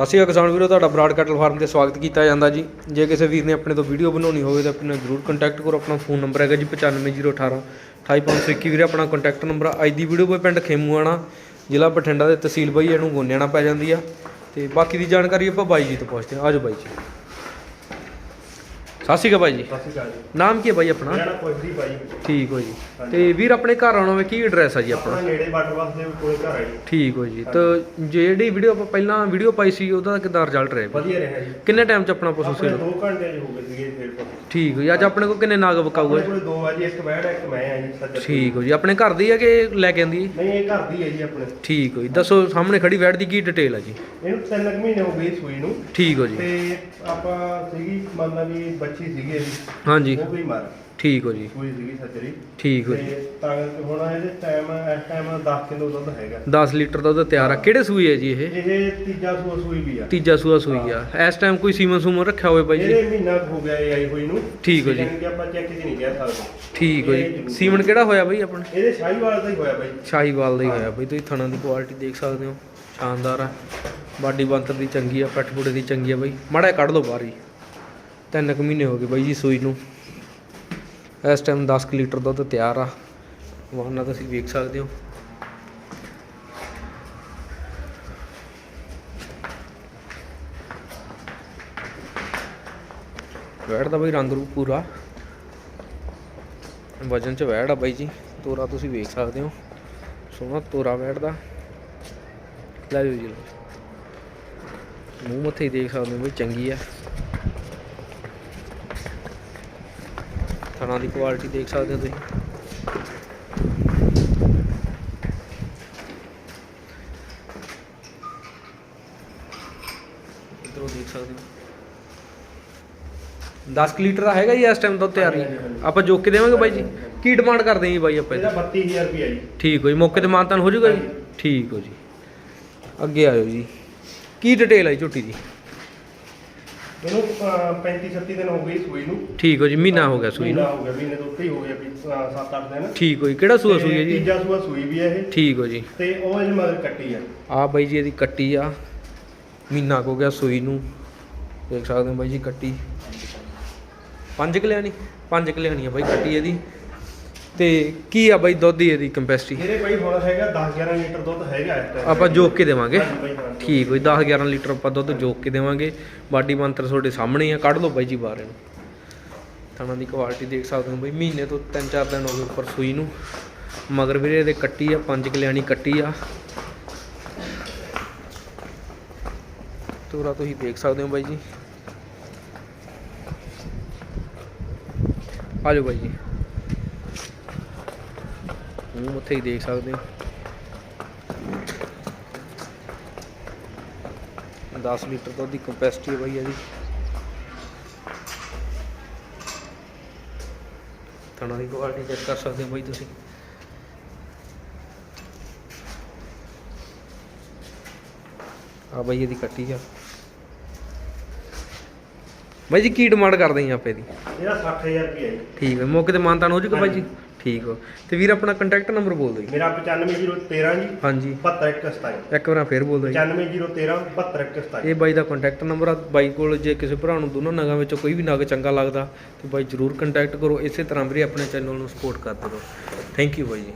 ਸਤਿ ਸ਼੍ਰੀ ਅਕਾਲ ਕਿਸਾਨ ਵੀਰੋ, ਤੁਹਾਡਾ ਬਰਾਡ ਕੈਟਲ ਫਾਰਮ ਤੇ ਸਵਾਗਤ ਕੀਤਾ ਜਾਂਦਾ ਜੀ। ਜੇ ਕਿਸੇ ਵੀਰ ਨੇ ਆਪਣੇ ਤੋਂ ਵੀਡੀਓ ਬਣਾਉਣੀ ਹੋਵੇ ਤਾਂ ਆਪਣੇ ਨਾਲ ਜਰੂਰ ਕੰਟੈਕਟ ਕਰੋ, ਆਪਣਾ ਫੋਨ ਨੰਬਰ ਹੈਗਾ ਜੀ 95018 28521 ਵੀਰੇ, ਆਪਣਾ ਕੰਟੈਕਟ ਨੰਬਰ ਆ। ਅੱਜ ਦੀ ਵੀਡੀਓ ਕੋਈ ਪਿੰਡ ਖੇਮੂਆਣਾ, ਜ਼ਿਲ੍ਹਾ ਬਠਿੰਡਾ ਦੇ ਤਹਿਸੀਲ ਬਾਈ, ਇਹਨੂੰ ਗੋਨਿਆਣਾ ਪੈ ਜਾਂਦੀ ਆ। ਤੇ ਬਾਕੀ ਦੀ ਜਾਣਕਾਰੀ ਆਪਾਂ ਬਾਈ ਜੀ ਤੋਂ ਪੁੱਛਦੇ ਹਾਂ। ਆਜੋ ਬਾਈ ਜੀ। ਸਤਿ ਸ਼੍ਰੀ ਅਕਾਲ ਜੀ। ਸਤਿ ਸ਼੍ਰੀ ਅਕਾਲ ਜੀ। ਨਾਮ ਕੀ ਹੈ ਬਾਈ ਆਪਣਾ? ਮੇਰਾ ਨਾਮ ਪੁੱਛਦੀ ਭਾਈ। ਠੀਕ ਹੋ ਜੀ। ਤੇ ਵੀਰ ਆਪਣੇ ਘਰ ਆਉਣਾ ਹੋਵੇ ਕੀ ਐਡਰੈਸ ਆ ਜੀ ਆਪਣਾ? ਨੇੜੇ ਵਾਟਰ ਬਾਕਸ ਦੇ ਕੋਲ ਘਰ ਹੈ ਜੀ। ਠੀਕ ਹੋ ਜੀ। ਤਾਂ ਜਿਹੜੀ ਵੀਡੀਓ ਆਪਾਂ ਪਹਿਲਾਂ ਵੀਡੀਓ ਪਾਈ ਸੀ ਉਹਦਾ ਕਿਦਾਂ ਰਿਜ਼ਲਟ ਰਿਹਾ ਵਧੀਆ ਰਿਹਾ ਜੀ। ਕਿੰਨੇ ਟਾਈਮ ਚ ਆਪਣਾ ਪਸ਼ੂ ਆਪਣੇ ਸੇਲ 2 ਘੰਟੇ ਹੋ ਗਏ ਸੀਗੇ ਫੇਰ ਠੀਕ ਹੋ ਜੀ। ਅੱਜ ਆਪਣੇ ਕੋਲ ਕਿੰਨੇ ਨਾਗ ਵਿਕਾਊ ਆਪਣੇ ਹੈ ਕੋਲ ਦੋ ਆ ਜੀ ਇੱਕ ਬੈਡ ਇੱਕ ਮੈਂ ਆ ਜੀ ਸੱਜਰ ਠੀਕ ਹੋ ਜੀ। ਆਪਣੇ ਘਰ ਦੀ ਹੈ ਕਿ ਲੈ ਕੇ ਆਂਦੀ ਨਹੀਂ ਇਹ ਘਰ ਦੀ ਹੈ ਜੀ ਆਪਣੇ। ਠੀਕ ਹੋ ਜੀ। ਦੱਸੋ ਸਾਹਮਣੇ ਖੜੀ ਵੈੜ ਦੀ ਕੀ ਡਿਟੇਲ ਹੈ ਜੀ? ਇਹਨੂੰ ਤਿੰਨ ਕੁ ਮਹੀਨੇ ਹੋ ਗਏ ਸੂਈ ਨੂੰ। ਠੀਕ ਹੋ ਜੀ। ਤੇ ਆਪਾਂ ਸੀਗੀ ਮੰਨ ਲਾ ਵੀ ਬੱਚੀ ਸੀਗੀ ਇਹਦੀ। ਹਾਂਜੀ। ਉਹ ਵੀ ਮਰ ਠੀਕ ਹੋ ਜੀ। ਸੂਈ ਸੀਗੀ ਸੱਜਰੀ। ਠੀਕ ਹੋ ਜੀ। ਤੇ ਤਾਂ ਕਰਕੇ ਹੁਣ ਇਹਦੇ ਟਾਈਮ ਇਸ ਟਾਈਮ 10 ਕਿਲੋ ਦੁੱਧ ਹੈਗਾ। 10 ਲੀਟਰ ਦਾ ਉਹਦਾ ਤਿਆਰ ਆ। ਕਿਹੜੇ ਸੂਈ ਹੈ ਜੀ ਇਹ? ਇਹ ਤੀਜਾ ਸੂਆ ਸੂਈ ਵੀ ਆ। ਤੀਜਾ ਸੂਆ ਸੂਈ ਆ। ਇਸ ਟਾਈਮ ਕੋਈ ਸੀਮਨ ਸੂਮਨ ਰੱਖਿਆ ਹੋਵੇ ਬਾਈ ਜੀ? ਇਹਦੇ ਮਹੀਨਾ ਕੁ ਹੋ ਗਿਆ ਇਹ ਆਈ ਹੋਈ ਨੂੰ। ਠੀਕ ਹੋ ਜੀ। ਯਾਨੀ ਕਿ ਆਪਾਂ ਚੈੱਕ ਜੀ ਨਹੀਂ ਕਹਿ ਸਕਦੇ ਠੀਕ ਹੋ ਜੀ। ਸੀਮਨ ਕਿਹੜਾ ਹੋਇਆ ਬਾਈ ਆਪਣਾ? ਇਹਦੇ ਸ਼ਾਹੀਵਾਲ ਦਾ ਹੀ ਹੋਇਆ ਬਾਈ। ਸ਼ਾਹੀਵਾਲ ਦਾ ਹੀ ਹੋਇਆ ਬਈ। ਤੁਸੀਂ ਥਣਾ ਦੀ ਕੁਆਲਿਟੀ ਦੇਖ ਸਕਦੇ ਹੋ। ਸ਼ਾਨਦਾਰ ਆ। ਬਾਡੀ ਬੰਤਰ ਦੀ ਚੰਗੀ ਆ ਪੱਠ ਪੁੜੇ ਦੀ ਚੰਗੀ ਆ ਬਈ। ਮਾੜਾ ਜਿਹਾ ਕੱਢ ਲਓ ਬਾਹਰ ਹੀ। ਤਿੰਨ ਕੁ ਮਹੀਨੇ ਹੋ ਗਏ ਬਾਈ ਜੀ ਸੂਈ ਨੂੰ। ਇਸ ਟਾਈਮ 10 ਕੁ ਲੀਟਰ ਦੁੱਧ ਤਿਆਰ ਆ। ਵਾਹਨਾ ਤੁਸੀਂ ਵੇਖ ਸਕਦੇ ਹੋ। ਵੈੜ ਦਾ ਬਈ ਰੰਗ ਰੂਪ ਪੂਰਾ। ਵਜਨ ਚ ਵੈੜ ਆ ਬਾਈ ਜੀ। ਤੋਰਾ ਤੁਸੀਂ ਵੇਖ ਸਕਦੇ ਹੋ। ਸੋਹਣਾ ਤੋਰਾ ਵੈੜ ਦਾ। ਲੈ ਜੀ ਮੂੰਹ ਮੱਥੇ ਦੇਖ ਸਕਦੇ ਹੋ ਬਈ, ਚੰਗੀ ਆ। ਥਣਾ ਦੀ ਕੁਆਲਿਟੀ ਦੇਖ ਸਕਦੇ ਹੋ ਤੁਸੀਂ। ਇਧਰੋਂ ਦੇਖ ਸਕਦੇ ਹੋ। 10 ਕੁ ਲੀਟਰ ਦਾ ਹੈਗਾ ਜੀ ਇਸ ਟਾਈਮ ਦੁੱਧ ਤਿਆਰ। ਆਪਾਂ ਜੋਕ ਕੇ ਦੇਵਾਂਗੇ ਬਾਈ ਜੀ। ਕੀ ਡਿਮਾਂਡ ਕਰਦੇ ਹਾਂ ਜੀ ਬਾਈ ਆਪਾਂ ਇਹਦੀ? ਇਹਦਾ 32000 ਰੁਪਏ ਜੀ। ਠੀਕ ਹੋ ਜੀ ਮੌਕੇ ਤੇ ਮਾਨਤਾਨ ਹੋ ਜਾਊਗਾ ਜੀ? ਠੀਕ ਹੋ ਜੀ। ਅੱਗੇ ਆਇਓ ਜੀ। ਕੀ ਡਿਟੇਲ ਹੈ ਜੀ ਝੋਟੀ ਦੀ? ਇਹਨੂੰ 35 36 ਦਿਨ ਹੋ ਗਏ ਸੂਈ ਨੂੰ। ਠੀਕ ਹੋ ਜੀ ਮਹੀਨਾ ਹੋ ਗਿਆ ਸੂਈ ਮਹੀਨਾ ਨੂੰ ਹੋ ਗਿਆ ਮਹੀਨੇ ਤੋਂ ਉੱਤੇ ਹੀ ਹੋ ਗਿਆ ਵੀ 7-8 ਦਿਨ। ਠੀਕ ਹੋ ਜੀ ਕਿਹੜਾ ਸੂਆ ਸੂਈ ਹੈ ਜੀ? ਤੀਜਾ ਸੂਆ ਸੂਈ ਵੀ ਹੈ ਇਹ। ਠੀਕ ਹੋ ਜੀ। ਤੇ ਉਹ ਇਹਦੇ ਮਗਰ ਕੱਟੀ ਆ। ਆ ਬਾਈ ਜੀ ਇਹਦੀ ਕੱਟੀ ਆ। ਮਹੀਨਾ ਕੁ ਹੋ ਗਿਆ ਸੂਈ ਨੂੰ। ਦੇਖ ਸਕਦੇ ਹੋ ਬਾਈ ਜੀ ਕੱਟੀ। ਪੰਜ ਕਿਲਿਆਣੀ ਪੰਜ ਕਿਲਿਆਣੀ ਆ ਬਾਈ ਕੱਟੀ ਇਹਦੀ। ਤੇ ਕੀ ਆ ਬਾਈ ਦੁੱਧ ਦੀ ਇਹਦੀ ਕੰਪੈਸਿਟੀ ਇਹਦੇ ਭਾਈ ਹੁਣ ਹੈਗਾ 10-11 ਲੀਟਰ ਦੁੱਧ ਹੈਗਾ ਇਸ ਟਾਈਮ ਆਪਾਂ ਜੋਕ ਕੇ ਦੇਵਾਂਗੇ। ਬਾਈ। ਠੀਕ ਹੋਈ 10 11 ਲੀਟਰ ਆਪਾਂ ਦੁੱਧ ਜੋਕ ਕੇ ਦੇਵਾਂਗੇ। ਬਾਡੀ ਮੰਤਰ ਤੁਹਾਡੇ ਸਾਹਮਣੇ ਆ ਕੱਢ ਲਓ ਬਾਈ ਜੀ ਬਾਹਰ ਇਹਨੂੰ। ਥਣਾ ਦੀ ਕੁਆਲਿਟੀ ਦੇਖ ਸਕਦੇ ਹੋ ਬਈ ਮਹੀਨੇ ਤੋਂ 3-4 ਦਿਨ ਹੋ ਗਏ ਉੱਪਰ ਸੂਈ ਨੂੰ। ਮਗਰ ਵੀਰੇ ਇਹਦੇ ਕੱਟੀ ਆ ਪੰਜ ਕਲਿਆਣੀ ਕੱਟੀ ਆ। ਤੋਰਾ ਤੁਸੀਂ ਦੇਖ ਸਕਦੇ ਹੋ ਬਾਈ ਜੀ। ਆ ਜਾਓ ਬਾਈ ਜੀ। ਮੂੰਹ ਮੱਥੇ ਹੀ ਦੇਖ ਸਕਦੇ ਹੋ। 10 ਲੀਟਰ ਦੁੱਧ ਦੀ ਕਪੈਸਿਟੀ ਹੈ ਬਾਈ ਇਹਦੀ। ਥਣਾ ਦੀ ਕੁਆਲਿਟੀ ਚੈੱਕ ਕਰ ਸਕਦੇ ਹੋ ਬਾਈ ਤੁਸੀਂ। ਆ ਬਾਈ ਇਹਦੀ ਕੱਟੀ ਆ। ਬਾਈ ਜੀ ਕੀ ਡਿਮਾਂਡ ਕਰਦੇ ਆਂ ਆਪੇ ਦੀ? ਇਹਦਾ 60000 ਰੁਪਏ ਠੀਕ ਹੈ ਮੌਕੇ ਤੇ ਮਾਨਤਾਨ ਹੋ ਜੂਗਾ ਬਾਈ ਜੀ? ਠੀਕ ਹੋ ਤੇ ਵੀਰ ਆਪਣਾ ਕੰਟੈਕਟ ਨੰਬਰ ਬੋਲ ਦਿਓ ਜੀ। ਮੇਰਾ 95013 ਜੀ ਹਾਂਜੀ। 72127 ਇੱਕ ਵਾਰ ਫੇਰ ਬੋਲ ਦਿਓ ਜੀ। 95013 72127 ਇਹ ਬਾਈ ਦਾ ਕੰਟੈਕਟ ਨੰਬਰ ਆ। ਬਾਈ ਕੋਲ ਜੇ ਕਿਸੇ ਭਰਾ ਨੂੰ ਦੋਨੋਂ ਨਗਾਂ ਵਿੱਚੋਂ ਕੋਈ ਵੀ ਨਗ ਚੰਗਾ ਲੱਗਦਾ ਤੇ ਬਾਈ ਜਰੂਰ ਕੰਟੈਕਟ ਕਰੋ। ਇਸੇ ਤਰ੍ਹਾਂ ਵੀਰੇ ਆਪਣੇ ਚੈਨਲ ਨੂੰ ਸਪੋਰਟ ਕਰਦੇ ਰਹੋ ਥੈਂਕ ਯੂ ਬਾਈ ਜੀ।